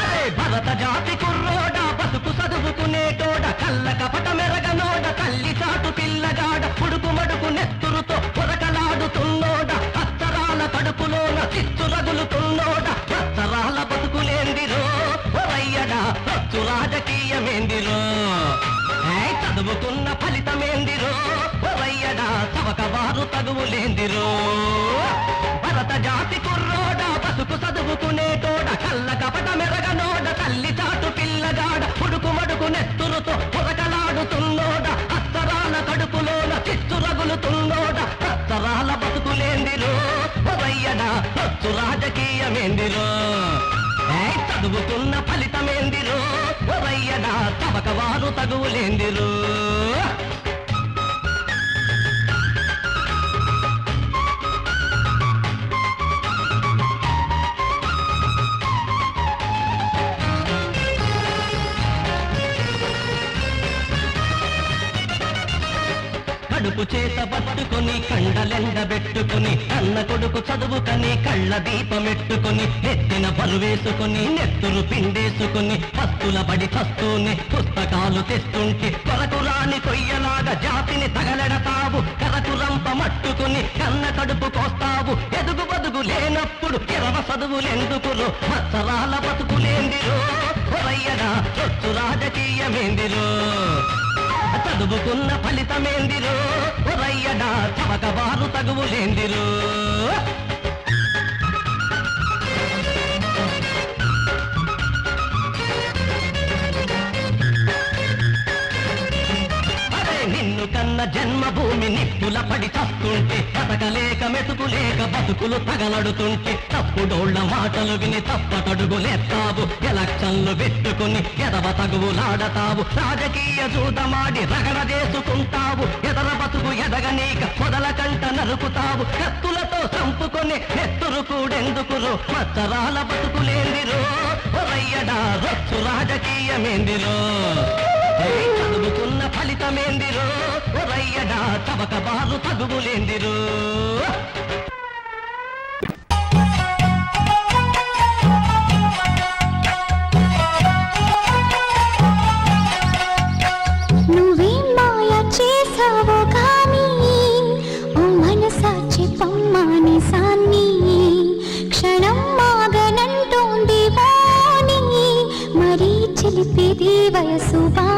అరే భరత జాతి కుర్రోడ బతుకు చదువుకునేటోడ కళ్ళ కపట మెరగనోడ తల్లి చాటు పిల్లగాడ పుడుకు మడుకు నెత్తురుతో పొరకలాడుతున్నోడ అత్తరాల కడుపులోన చిచ్చు రగులుతున్నోడ అత్తరాల బతుకులేందిరో ఒరయ్యడా రాజకీయమేంది? రాజకీయమేందిరో ఫలితమేందిరో? వరయ్యడా చవక వారు తగువులేందిరో? భరత జాతి కుర్రోడ బతుకు చదువుకునేటోడ కళ్ళ కపట మెరగనోడ తల్లి చాటు పిల్లగాడ పుడుకు మడుకు నెత్తురుతో పొరకలాడుతున్నోడ అత్తరాల కడుపులోన చిచ్చు రగులుతున్నోడ అత్తరాల బతుకులేందిరో? వరయ్యడా రాజకీయమేందిరో? చదువుతున్న ఫలితమేందిరో? తమకవారు తగులేందిరు కడుపు చేత పట్టుకొని కండలెండబెట్టుకుని అన్న కొడుకు చదువుకని కళ్ళ దీపమెట్టుకొని ఎత్తిన పలువేసుకుని నెత్తురు పిండేసుకొని పస్తుల పడి చస్తూనే పుస్తకాలు తెస్తుంటే కొరకు రాని కొయ్యలాగా జాతిని తగలెడతావు. కరకు రంప మట్టుకుని కన్న కడుపు కోస్తావు. ఎదుగు బదుగు లేనప్పుడు ఎరవ చదువులెందుకురు? మత్సరాల బతుకులేందిరో? రాజకీయమేందిరో? చదువుకున్న ఫలితమేందిరో? ఒరయ్యడా చవకవారు తగువులేందిరో? నిన్ను కన్న జన్మభూమి నిప్పుల పడి చస్తుంటే బతకలేక మెతుకులేక బతుకులు తగలడుతుంటే తప్పుడోళ్ళ మాటలు విని తప్పటడుగులేస్తావు ఎలక్షన్లు పెట్టుకుని ఎదవ తగువులాడతావు రాజకీయ జూతమాడి రగడ చేసుకుంటావు ఎదర బతుకు ఎదగనీక మొదల కంట నరుకుతావు కత్తులతో చంపుకొని నెత్తురు కూడెందుకురు మచ్చరాల బతుకులేందిరో ఒరయ్యడా రొచ్చు రాజకీయమేందిరో. తవక బారు తగులేందిరు చిలిపేది వయసు బా